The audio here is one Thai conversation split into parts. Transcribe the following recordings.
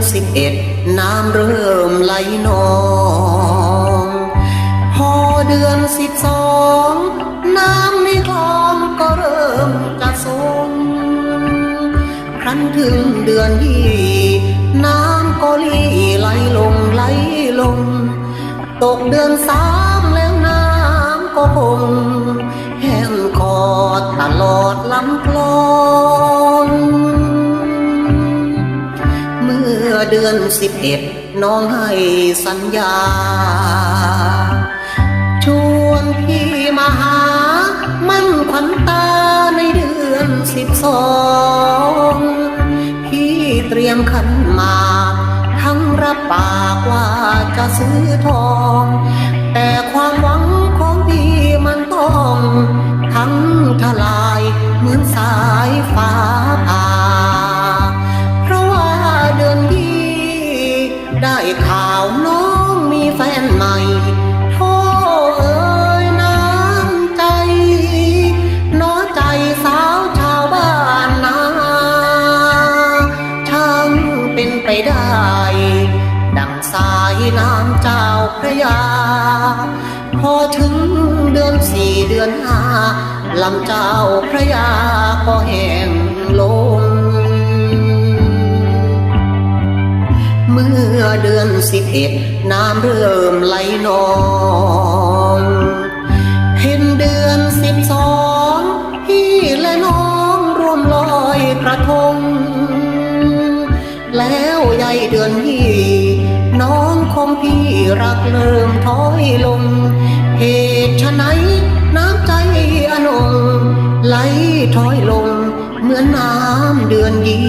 เดือนสิบเอ็ดน้ำเริ่มไหลนอง พอเดือนสิบสองน้ำในคลองก็เริ่มจะทรงครั้นถึงเดือนยี่น้ำก็ลีไหลลงไหลลง ตกเดือนสามแล้วน้ำก็คงแห้งคอตลอดลำคลอง เดือนสิบเอ็ดน้องให้สัญญา ชวนพี่มาหา มั่นขวัญตาในเดือนสิบสองพี่เตรียมขันมา ทั้งรับปากว่าจะซื้อทอง แต่ความหวัง น้ำเจ้าพระยา พอถึงเดือนสี่เดือนห้าลำเจ้าพระยาก็แห้งลง เมื่อเดือนสิบเอ็ดน้ำเริ่มไหลนองเห็นเดือนสิบสองพี่และน้องร่วมลอยกระทง แล้วยายเดือนยี่ พี่รักเริ่มถอยลง เหตุไหนน้ำใจอนงไหลถอยลง เหมือนน้ำเดือนยี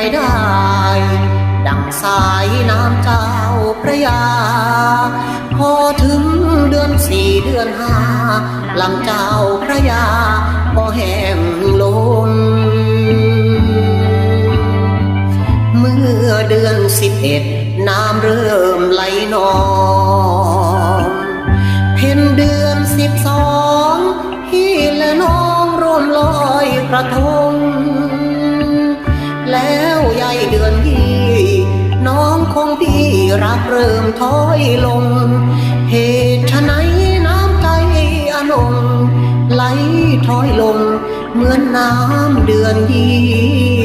ไปได้ ดังสายน้ำเจ้าพระยา พอถึงเดือนสี่เดือนห้าลำเจ้าพระยาก็แห้งลง เมื่อเดือนสิบเอ็ดน้ำเริ่มไหลนองเพ็นเดือนสิบสองพี่และน้องร่วมลอยกระทงแล้ว เดือนยี่น้องคงพี่รักเริ่มถอยลง เหตุไฉนน้ำใจอนงไหลถอยลง เหมือนน้ำเดือนยี่